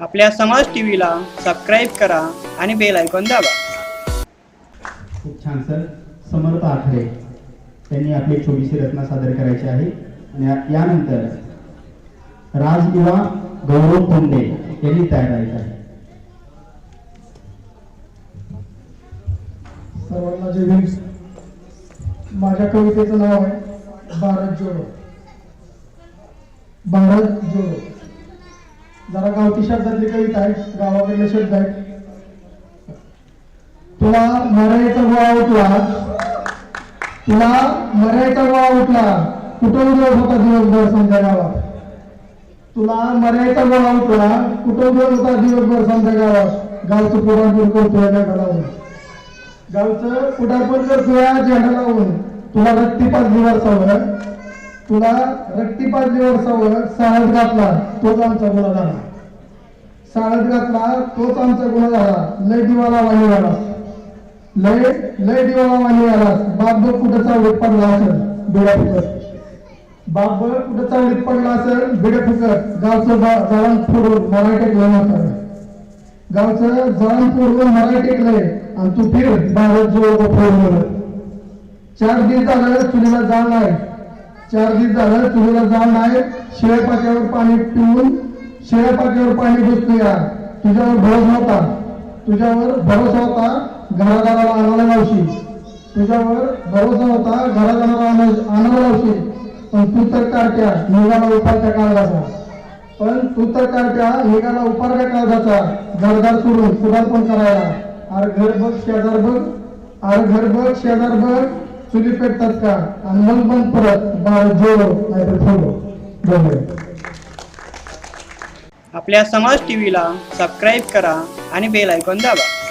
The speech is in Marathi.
आपल्या समाज टीव्हीला सबस्क्राईब करा आणि बेल आयकॉन दाबा. खूप छान सर. समर्थ आखरे त्यांनी आपली छोटीशी रचना सादर करायची आहे. आणि या- यानंतर राजयुवा गौरव तोंडे यांनी तयार करायचं आहे. सर्वांना जय भीम. माझ्या कवितेचं नाव आहे भारत जोडो. भारत जोडो. जरा गावठी शब्दातली कविता आहे गावाकडले शब्द आहेत. तुला मरायचा गोळा उठला. तुला मरायचा गोळा उठला. कुठं उद्योग होता दिवसभर समजा गावात? तुला मरायचा गोळा उठला. कुठं उद्योग होता दिवसभर समजा गावात? गावचं पुराण करतोय लावून गावचं पुढारपण करतोय झेंडा लावून तुला रक्तीपाजली वर्षावर तुला रक्तीपाजली वर्षावर साळत घातला तोच आमचा गुन्हा झाला. साळत घातला तोच आमचा गुन्हा झाला. लय दिवाला वाणी झाला. लय लय दिवाला वाणी झाला. बाप बघ कुठं चावडीत पडला असेल? बिड्या फुकट बाप बघ कुठं चावडीत पडला असेल? बिड्या फुकट गावचं जळण फोडून मराठी म्हातारं गावचं जळण फोडून मराठी टेकलंय आणि तू फिर भारत जोड फोड चार दिवस झालं चुलीला जाण नाही. चार दिवस झालं चुलीला जाण नाही. शिळे पाक्यावर पाणी पिऊन शिळे पाक्यावर पाणी घुसतो या तुझ्यावर भरोसा होता. तुझ्यावर भरोसा होता घराघराला आणायला लावशी तुझ्यावर भरोसा होता घराघराला आणायला लावशी पण तू तर काढत्या निघाला उपाच्या काळजाचा. पण तू तर करत्या निघाला उपारण्या काळजाचा. घरदार सोडून सुधारपण करायला. अरे घर बघ शेजार बघ. अरे घर बघ शेजार बघ. चुली पेटतात का? आणि मग पण परत बाळ जोडो नाहीतर फोडो. धन्यवाद. आपल्या समाज टीव्हीला सबस्क्राईब करा आणि बेल ऐकून दाबा.